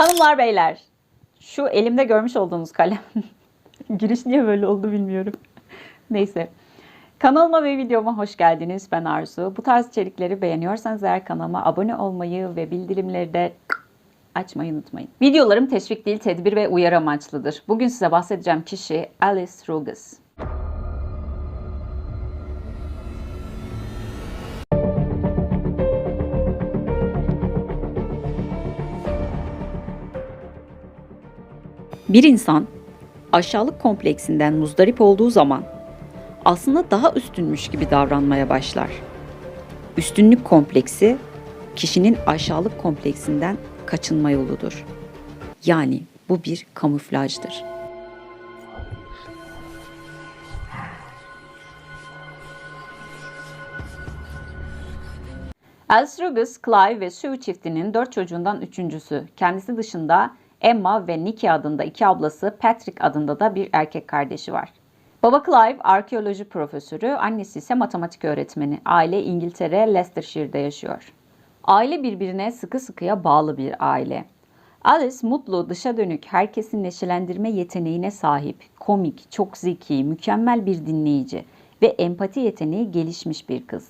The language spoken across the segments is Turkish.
Hanımlar beyler, şu elimde görmüş olduğunuz kalem. Giriş niye böyle oldu bilmiyorum. Neyse. Kanalıma ve videoma hoş geldiniz. Ben Arzu. Bu tarz içerikleri beğeniyorsanız eğer kanalıma abone olmayı ve bildirimleri de açmayı unutmayın. Videolarım teşvik değil, tedbir ve uyarı amaçlıdır. Bugün size bahsedeceğim kişi Alice Rugas. Bir insan aşağılık kompleksinden muzdarip olduğu zaman aslında daha üstünmüş gibi davranmaya başlar. Üstünlük kompleksi kişinin aşağılık kompleksinden kaçınma yoludur. Yani bu bir kamuflajdır. Alice Rugus, Clive ve Sue çiftinin dört çocuğundan üçüncüsü. Kendisi dışında Emma ve Nikki adında iki ablası, Patrick adında da bir erkek kardeşi var. Baba Clive arkeoloji profesörü, annesi ise matematik öğretmeni. Aile İngiltere, Leicestershire'de yaşıyor. Aile birbirine sıkı sıkıya bağlı bir aile. Alice mutlu, dışa dönük, herkesin neşelendirme yeteneğine sahip, komik, çok zeki, mükemmel bir dinleyici ve empati yeteneği gelişmiş bir kız.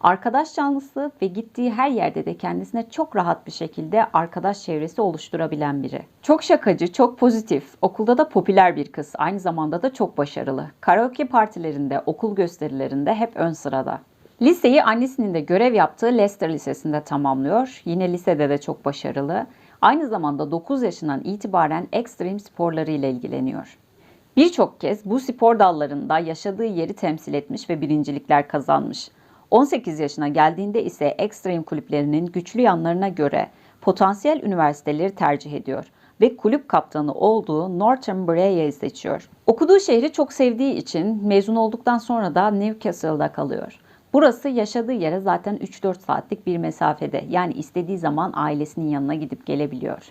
Arkadaş canlısı ve gittiği her yerde de kendisine çok rahat bir şekilde arkadaş çevresi oluşturabilen biri. Çok şakacı, çok pozitif, okulda da popüler bir kız, aynı zamanda da çok başarılı. Karaoke partilerinde, okul gösterilerinde hep ön sırada. Liseyi annesinin de görev yaptığı Leicester Lisesi'nde tamamlıyor. Yine lisede de çok başarılı. Aynı zamanda 9 yaşından itibaren ekstrem sporlarıyla ilgileniyor. Birçok kez bu spor dallarında yaşadığı yeri temsil etmiş ve birincilikler kazanmış. 18 yaşına geldiğinde ise ekstrem kulüplerinin güçlü yanlarına göre potansiyel üniversiteleri tercih ediyor ve kulüp kaptanı olduğu Northern Breya'yı seçiyor. Okuduğu şehri çok sevdiği için mezun olduktan sonra da Newcastle'da kalıyor. Burası yaşadığı yere zaten 3-4 saatlik bir mesafede. Yani istediği zaman ailesinin yanına gidip gelebiliyor.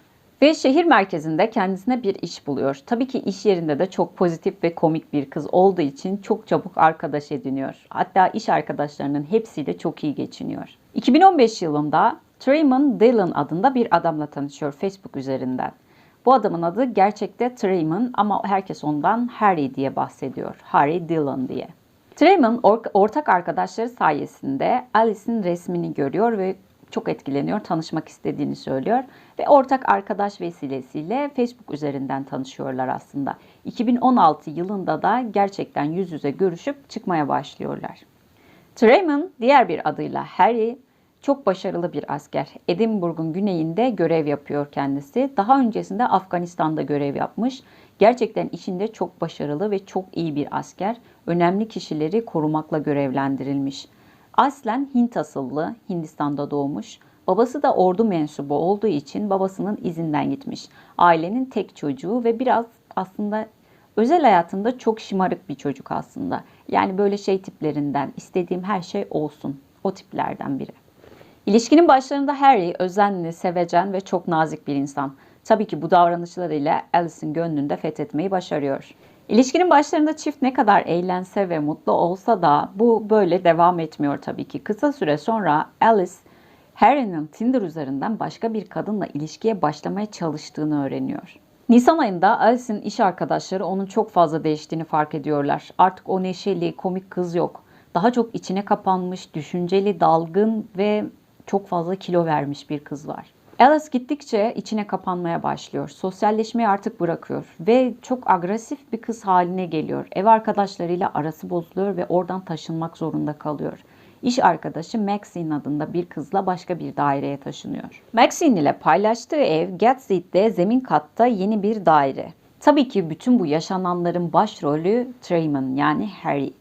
Ve şehir merkezinde kendisine bir iş buluyor. Tabii ki iş yerinde de çok pozitif ve komik bir kız olduğu için çok çabuk arkadaş ediniyor. Hatta iş arkadaşlarının hepsiyle çok iyi geçiniyor. 2015 yılında Trayman Dillon adında bir adamla tanışıyor Facebook üzerinden. Bu adamın adı gerçekte Trayman ama herkes ondan Harry diye bahsediyor. Harry Dillon diye. Trayman or- ortak arkadaşları sayesinde Alice'in resmini görüyor ve çok etkileniyor, tanışmak istediğini söylüyor ve ortak arkadaş vesilesiyle Facebook üzerinden tanışıyorlar aslında. 2016 yılında da gerçekten yüz yüze görüşüp çıkmaya başlıyorlar. Trayman diğer bir adıyla Harry çok başarılı bir asker. Edinburgh'un güneyinde görev yapıyor kendisi. Daha öncesinde Afganistan'da görev yapmış. Gerçekten işinde çok başarılı ve çok iyi bir asker. Önemli kişileri korumakla görevlendirilmiş. Aslen Hint asıllı, Hindistan'da doğmuş. Babası da ordu mensubu olduğu için babasının izinden gitmiş. Ailenin tek çocuğu ve biraz aslında özel hayatında çok şımarık bir çocuk aslında. Yani böyle şey tiplerinden istediğim her şey olsun. O tiplerden biri. İlişkinin başlarında Harry özenli, sevecen ve çok nazik bir insan. Tabii ki bu davranışlarıyla Alice'in gönlünde fethetmeyi başarıyor. İlişkinin başlarında çift ne kadar eğlense ve mutlu olsa da bu böyle devam etmiyor tabii ki. Kısa süre sonra Alice, Harry'nin Tinder üzerinden başka bir kadınla ilişkiye başlamaya çalıştığını öğreniyor. Nisan ayında Alice'in iş arkadaşları onun çok fazla değiştiğini fark ediyorlar. Artık o neşeli, komik kız yok. Daha çok içine kapanmış, düşünceli, dalgın ve çok fazla kilo vermiş bir kız var. Alice gittikçe içine kapanmaya başlıyor. Sosyalleşmeyi artık bırakıyor ve çok agresif bir kız haline geliyor. Ev arkadaşlarıyla arası bozuluyor ve oradan taşınmak zorunda kalıyor. İş arkadaşı Maxine adında bir kızla başka bir daireye taşınıyor. Maxine ile paylaştığı ev Gateshead'de zemin katta yeni bir daire. Tabii ki bütün bu yaşananların başrolü Trayman yani Harry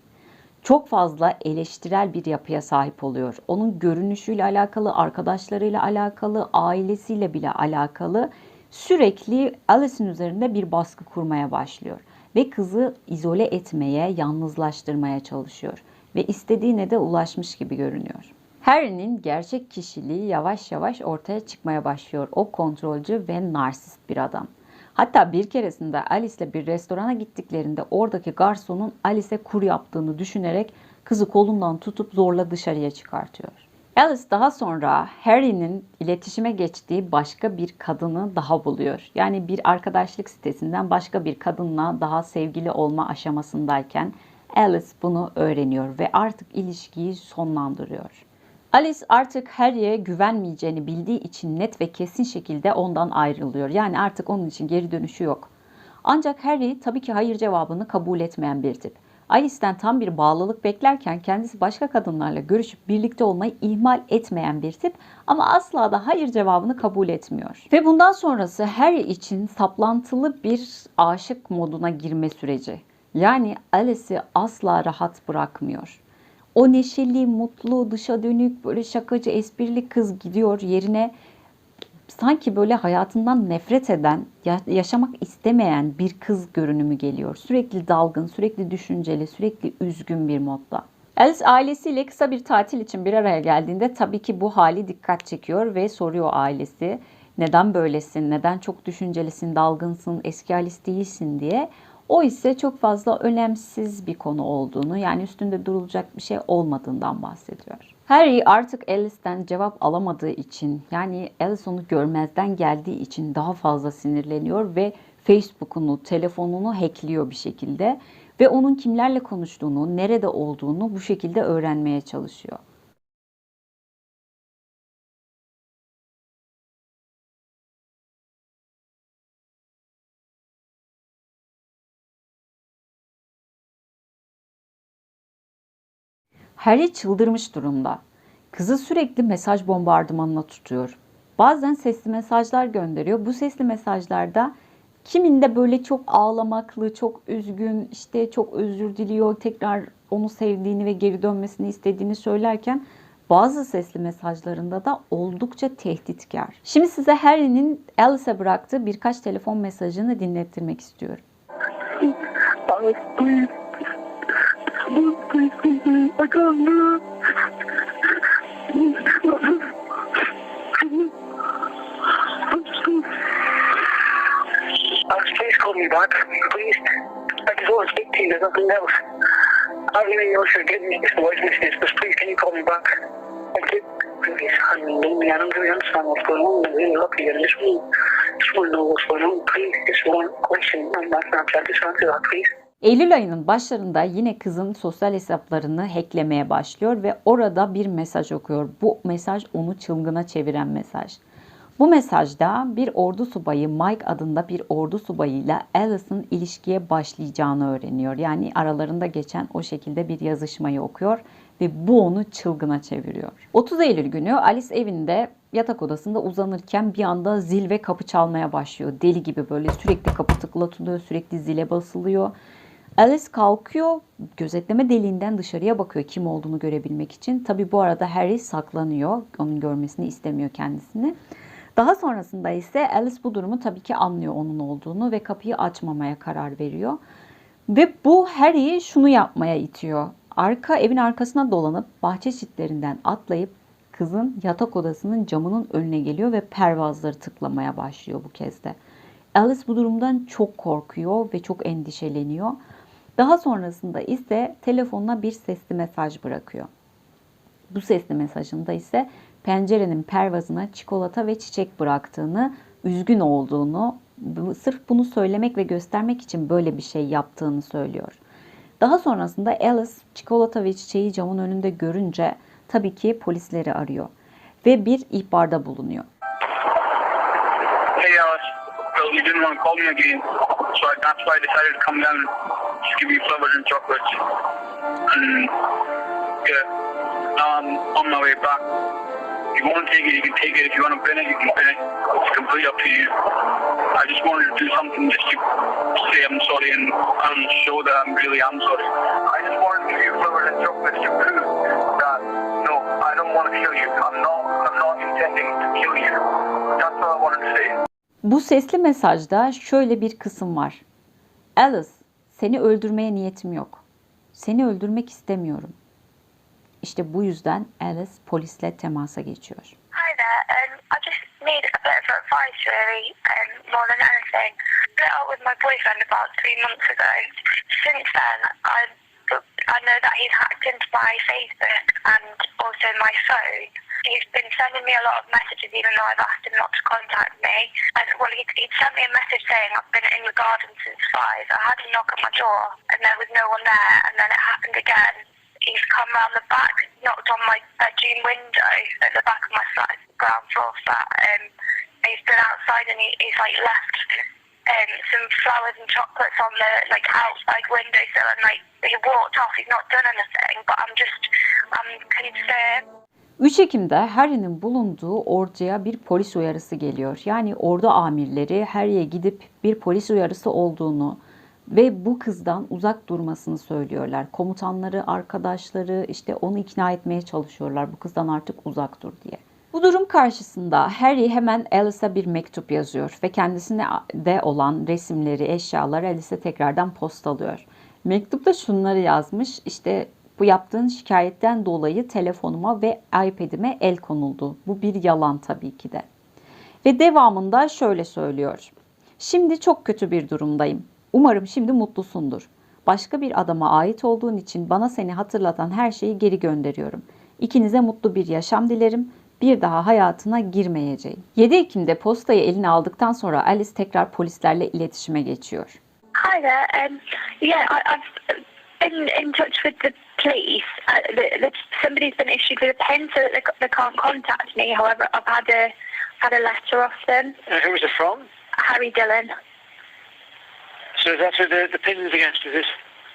çok fazla eleştirel bir yapıya sahip oluyor. Onun görünüşüyle alakalı, arkadaşlarıyla alakalı, ailesiyle bile alakalı sürekli Alice'in üzerinde bir baskı kurmaya başlıyor ve kızı izole etmeye, yalnızlaştırmaya çalışıyor ve istediğine de ulaşmış gibi görünüyor. Harry'nin gerçek kişiliği yavaş yavaş ortaya çıkmaya başlıyor. O kontrolcü ve narsist bir adam. Hatta bir keresinde Alice'le bir restorana gittiklerinde oradaki garsonun Alice'e kur yaptığını düşünerek kızı kolundan tutup zorla dışarıya çıkartıyor. Alice daha sonra Harry'nin iletişime geçtiği başka bir kadını daha buluyor. Yani bir arkadaşlık sitesinden başka bir kadınla daha sevgili olma aşamasındayken Alice bunu öğreniyor ve artık ilişkiyi sonlandırıyor. Alice artık Harry'e güvenmeyeceğini bildiği için net ve kesin şekilde ondan ayrılıyor. Yani artık onun için geri dönüşü yok. Ancak Harry tabii ki hayır cevabını kabul etmeyen bir tip. Alice'den tam bir bağlılık beklerken kendisi başka kadınlarla görüşüp birlikte olmayı ihmal etmeyen bir tip ama asla da hayır cevabını kabul etmiyor. Ve bundan sonrası Harry için saplantılı bir aşık moduna girme süreci. Yani Alice'i asla rahat bırakmıyor. O neşeli, mutlu, dışa dönük, böyle şakacı, esprili kız gidiyor yerine sanki böyle hayatından nefret eden, yaşamak istemeyen bir kız görünümü geliyor. Sürekli dalgın, sürekli düşünceli, sürekli üzgün bir modda. Alice ailesiyle kısa bir tatil için bir araya geldiğinde tabii ki bu hali dikkat çekiyor ve soruyor ailesi neden böylesin, neden çok düşüncelisin, dalgınsın, eski Alice değilsin diye. O ise çok fazla önemsiz bir konu olduğunu yani üstünde durulacak bir şey olmadığından bahsediyor. Harry artık Alice'den cevap alamadığı için yani Alice onu görmezden geldiği için daha fazla sinirleniyor ve Facebook'unu, telefonunu hackliyor bir şekilde ve onun kimlerle konuştuğunu, nerede olduğunu bu şekilde öğrenmeye çalışıyor. Harry çıldırmış durumda. Kızı sürekli mesaj bombardımanına tutuyor. Bazen sesli mesajlar gönderiyor. Bu sesli mesajlarda kiminde böyle çok ağlamaklı, çok üzgün, işte çok özür diliyor, tekrar onu sevdiğini ve geri dönmesini istediğini söylerken bazı sesli mesajlarında da oldukça tehditkar. Şimdi size Harry'nin Alice'e bıraktığı birkaç telefon mesajını dinlettirmek istiyorum. Alice, please. Please, please, please, please. I can't do it. Alex, please call me back. Please. I just want to speak to you. There's nothing else. I really know you're getting me this voice messages, but please can you call me back? I I'm lonely. I don't really understand what's going on. I'm really lucky. I just want, just want to know what's going on. Please, just one question I on my Snapchat. Just answer that, please. Eylül ayının başlarında yine kızın sosyal hesaplarını hacklemeye başlıyor ve orada bir mesaj okuyor. Bu mesaj onu çılgına çeviren mesaj. Bu mesajda bir ordu subayı Mike adında bir ordu subayıyla Alice'ın ilişkiye başlayacağını öğreniyor. Yani aralarında geçen o şekilde bir yazışmayı okuyor ve bu onu çılgına çeviriyor. 30 Eylül günü Alice evinde yatak odasında uzanırken bir anda zil ve kapı çalmaya başlıyor. Deli gibi böyle sürekli kapı tıklatılıyor, sürekli zile basılıyor. Alice kalkıyor, gözetleme deliğinden dışarıya bakıyor kim olduğunu görebilmek için. Tabi bu arada Harry saklanıyor, onun görmesini istemiyor kendisini. Daha sonrasında ise Alice bu durumu tabii ki anlıyor onun olduğunu ve kapıyı açmamaya karar veriyor. Ve bu Harry'i şunu yapmaya itiyor. Arka evin arkasına dolanıp bahçe çitlerinden atlayıp kızın yatak odasının camının önüne geliyor ve pervazları tıklamaya başlıyor bu kez de. Alice bu durumdan çok korkuyor ve çok endişeleniyor. Daha sonrasında ise telefonuna bir sesli mesaj bırakıyor. Bu sesli mesajında ise pencerenin pervazına çikolata ve çiçek bıraktığını, üzgün olduğunu, sırf bunu söylemek ve göstermek için böyle bir şey yaptığını söylüyor. Daha sonrasında Alice çikolata ve çiçeği camın önünde görünce tabii ki polisleri arıyor ve bir ihbarda bulunuyor. Hey Alice, well, you didn't want to call me again, so that's why I decided to come down give you flowers and chocolates. And yeah, I'm on my way back. If you want to take it, you can take it. If you want to bin it, you can bin it. It's completely up to you. I just wanted to do something just to say I'm sorry and, and show that I'm really am sorry. I just wanted to give you flowers and chocolates to prove that no, I don't want to kill you. I'm not. I'm not intending to kill you. That's what I wanted to say. Bu sesli mesajda şöyle bir kısım var. Alice, seni öldürmeye niyetim yok. Seni öldürmek istemiyorum. İşte bu yüzden Alice polisle temasa geçiyor. Hi there. Um, I just need a bit of advice, really, um, more than anything. Split up with my boyfriend about three months ago. Since then, I I know that he's hacked into my Facebook and also my phone. He's been sending me a lot of messages even though I've asked him not to contact me. And well, he'd, he'd sent me a message saying I've been in the garden since five. I had a knock at my door and there was no one there. And then it happened again. He's come round the back, knocked on my bedroom window at the back of my flat, ground floor flat. Um, he's been outside and he, he's like left um, some flowers and chocolates on the like outside windowsill and like he walked off. He's not done anything, but I'm just I'm concerned. 3 Ekim'de Harry'nin bulunduğu orduya bir polis uyarısı geliyor. Yani ordu amirleri Harry'e gidip bir polis uyarısı olduğunu ve bu kızdan uzak durmasını söylüyorlar. Komutanları, arkadaşları işte onu ikna etmeye çalışıyorlar bu kızdan artık uzak dur diye. Bu durum karşısında Harry hemen Alice'a bir mektup yazıyor ve kendisine de olan resimleri, eşyaları Alice'e tekrardan postalıyor. Mektupta şunları yazmış işte bu yaptığın şikayetten dolayı telefonuma ve iPad'ime el konuldu. Bu bir yalan tabii ki de. Ve devamında şöyle söylüyor. Şimdi çok kötü bir durumdayım. Umarım şimdi mutlusundur. Başka bir adama ait olduğun için bana seni hatırlatan her şeyi geri gönderiyorum. İkinize mutlu bir yaşam dilerim. Bir daha hayatına girmeyeceğim. 7 Ekim'de postayı eline aldıktan sonra Alice tekrar polislerle iletişime geçiyor. Hi there. Um, yeah, I, I've been in touch with the police. Uh, the, the, somebody's been issued with a pen so that they, they can't contact me. However, I've had a had a letter off them. Uh, who was it from? Harry Dillon. So that's who the, the pin's against, is it?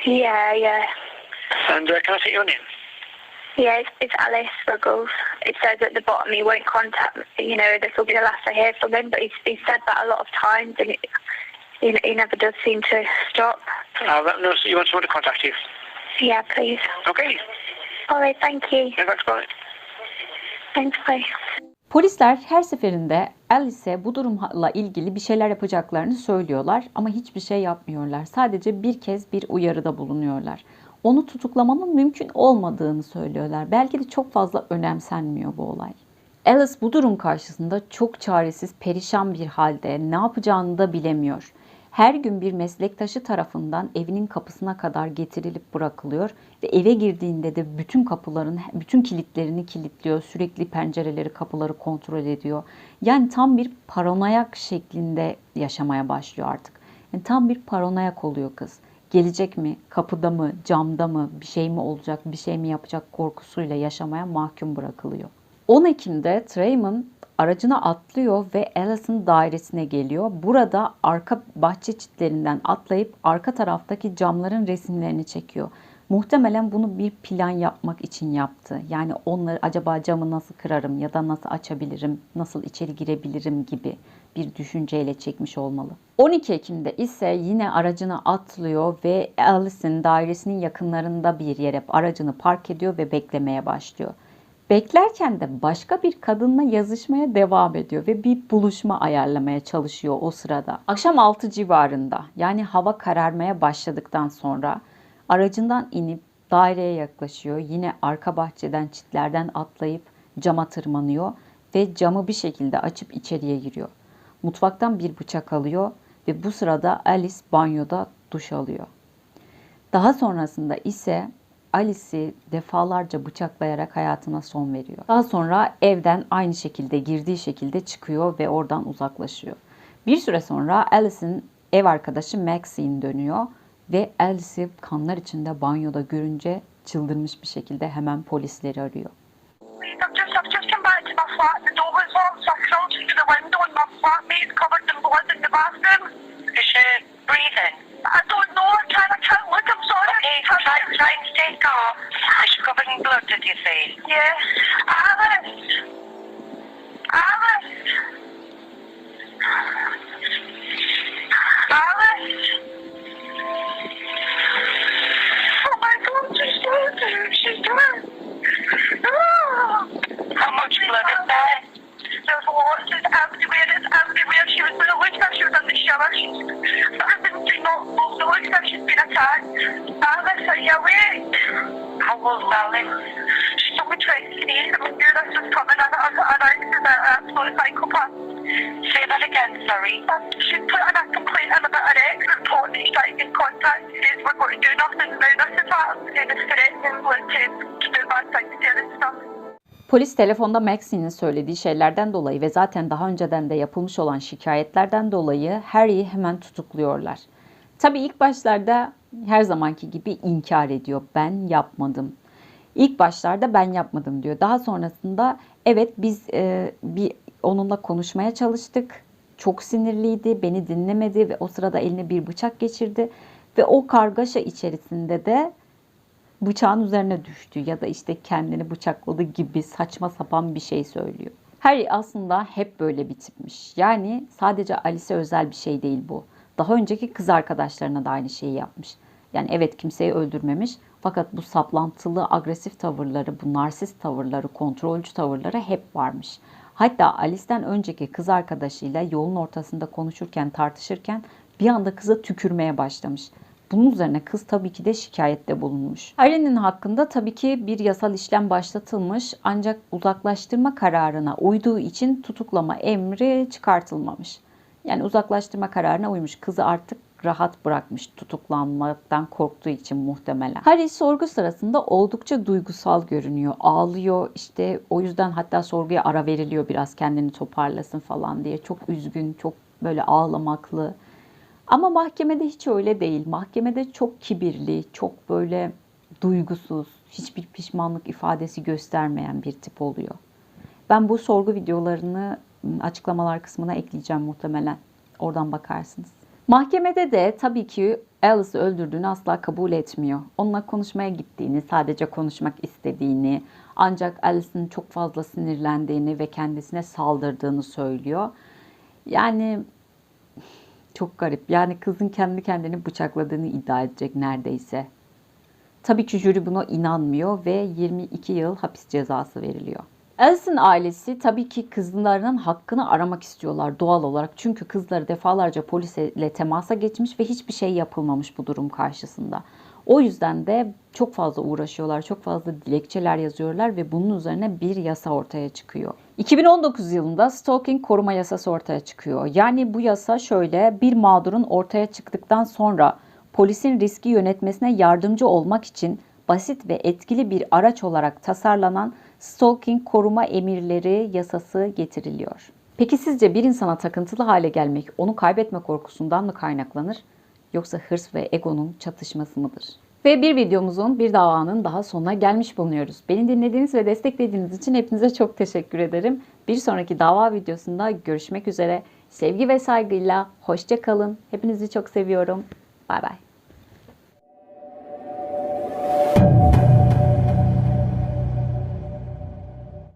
Yeah, yeah. And uh, can I take your name? Yeah, it's, it's Alice Ruggles. It says at the bottom he won't contact me. You know, this will be the last I hear from him. But he's, he's said that a lot of times, and it, he, he never does seem to stop. Uh, that- no, so you want someone to contact you. Yeah, please. Okay. All right, thank you. Yeah, thanks, bye. Thanks, bye. Polisler her seferinde Alice'e bu durumla ilgili bir şeyler yapacaklarını söylüyorlar ama hiçbir şey yapmıyorlar. Sadece bir kez bir uyarıda bulunuyorlar. Onu tutuklamanın mümkün olmadığını söylüyorlar. Belki de çok fazla önemsenmiyor bu olay. Alice bu durum karşısında çok çaresiz, perişan bir halde ne yapacağını da bilemiyor. Her gün bir meslektaşı tarafından evinin kapısına kadar getirilip bırakılıyor ve eve girdiğinde de bütün kapıların, bütün kilitlerini kilitliyor. Sürekli pencereleri, kapıları kontrol ediyor. Yani tam bir paranoyak şeklinde yaşamaya başlıyor artık. Yani tam bir paranoyak oluyor kız. Gelecek mi, kapıda mı, camda mı, bir şey mi olacak, bir şey mi yapacak korkusuyla yaşamaya mahkum bırakılıyor. 10 Ekim'de Trayman aracına atlıyor ve Alice'ın dairesine geliyor. Burada arka bahçe çitlerinden atlayıp arka taraftaki camların resimlerini çekiyor. Muhtemelen bunu bir plan yapmak için yaptı. Yani onları acaba camı nasıl kırarım ya da nasıl açabilirim, nasıl içeri girebilirim gibi bir düşünceyle çekmiş olmalı. 12 Ekim'de ise yine aracına atlıyor ve Alice'in dairesinin yakınlarında bir yere aracını park ediyor ve beklemeye başlıyor. Beklerken de başka bir kadınla yazışmaya devam ediyor ve bir buluşma ayarlamaya çalışıyor o sırada. Akşam 6 civarında yani hava kararmaya başladıktan sonra aracından inip daireye yaklaşıyor. Yine arka bahçeden çitlerden atlayıp cama tırmanıyor ve camı bir şekilde açıp içeriye giriyor. Mutfaktan bir bıçak alıyor ve bu sırada Alice banyoda duş alıyor. Daha sonrasında ise Alice'i defalarca bıçaklayarak hayatına son veriyor. Daha sonra evden aynı şekilde girdiği şekilde çıkıyor ve oradan uzaklaşıyor. Bir süre sonra Alice'in ev arkadaşı Maxine dönüyor ve Alice'i kanlar içinde banyoda görünce çıldırmış bir şekilde hemen polisleri arıyor. How old's Alice? She's only 23. I mean, knew this was coming. I, I got announced as an absolute psychopath. Say that again, sorry. She put in a complaint in about her ex report that he's trying to get contact. He says we're going to do nothing. Now this is what I'm saying is threatening like, to, to do bad things to her and stuff. Polis telefonda Maxine'in söylediği şeylerden dolayı ve zaten daha önceden de yapılmış olan şikayetlerden dolayı Harry'i hemen tutukluyorlar. Tabii ilk başlarda her zamanki gibi inkar ediyor. Ben yapmadım. İlk başlarda ben yapmadım diyor. Daha sonrasında evet biz e, bir onunla konuşmaya çalıştık. Çok sinirliydi, beni dinlemedi ve o sırada eline bir bıçak geçirdi ve o kargaşa içerisinde de bıçağın üzerine düştü ya da işte kendini bıçakladı gibi saçma sapan bir şey söylüyor. Harry aslında hep böyle bir tipmiş. Yani sadece Alice'e özel bir şey değil bu. Daha önceki kız arkadaşlarına da aynı şeyi yapmış. Yani evet kimseyi öldürmemiş fakat bu saplantılı agresif tavırları, bu narsist tavırları, kontrolcü tavırları hep varmış. Hatta Alice'den önceki kız arkadaşıyla yolun ortasında konuşurken, tartışırken bir anda kıza tükürmeye başlamış. Bunun üzerine kız tabii ki de şikayette bulunmuş. Harry'nin hakkında tabii ki bir yasal işlem başlatılmış ancak uzaklaştırma kararına uyduğu için tutuklama emri çıkartılmamış. Yani uzaklaştırma kararına uymuş. Kızı artık rahat bırakmış tutuklanmaktan korktuğu için muhtemelen. Harry sorgu sırasında oldukça duygusal görünüyor. Ağlıyor işte o yüzden hatta sorguya ara veriliyor biraz kendini toparlasın falan diye. Çok üzgün, çok böyle ağlamaklı. Ama mahkemede hiç öyle değil. Mahkemede çok kibirli, çok böyle duygusuz, hiçbir pişmanlık ifadesi göstermeyen bir tip oluyor. Ben bu sorgu videolarını açıklamalar kısmına ekleyeceğim muhtemelen. Oradan bakarsınız. Mahkemede de tabii ki Alice'ı öldürdüğünü asla kabul etmiyor. Onunla konuşmaya gittiğini, sadece konuşmak istediğini, ancak Alice'ın çok fazla sinirlendiğini ve kendisine saldırdığını söylüyor. Yani çok garip. Yani kızın kendi kendini bıçakladığını iddia edecek neredeyse. Tabii ki jüri buna inanmıyor ve 22 yıl hapis cezası veriliyor. Alice'in ailesi tabii ki kızlarının hakkını aramak istiyorlar doğal olarak. Çünkü kızları defalarca polisle temasa geçmiş ve hiçbir şey yapılmamış bu durum karşısında. O yüzden de çok fazla uğraşıyorlar, çok fazla dilekçeler yazıyorlar ve bunun üzerine bir yasa ortaya çıkıyor. 2019 yılında stalking koruma yasası ortaya çıkıyor. Yani bu yasa şöyle bir mağdurun ortaya çıktıktan sonra polisin riski yönetmesine yardımcı olmak için basit ve etkili bir araç olarak tasarlanan stalking koruma emirleri yasası getiriliyor. Peki sizce bir insana takıntılı hale gelmek onu kaybetme korkusundan mı kaynaklanır yoksa hırs ve egonun çatışması mıdır? Ve bir videomuzun, bir davanın daha sonuna gelmiş bulunuyoruz. Beni dinlediğiniz ve desteklediğiniz için hepinize çok teşekkür ederim. Bir sonraki dava videosunda görüşmek üzere. Sevgi ve saygıyla hoşça kalın. Hepinizi çok seviyorum. Bay bay.